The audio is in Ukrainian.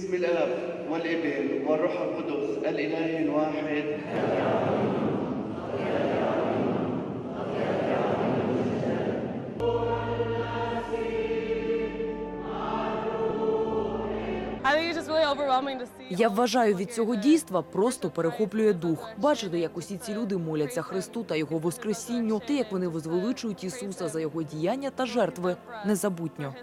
باسم الاب والابن والروح القدس الاله الواحد Я вважаю від цього дійства просто перехоплює дух. Бачити, як усі ці люди моляться Христу та його Воскресінню, те, як вони возвеличують Ісуса за його діяння та жертви незабутньо.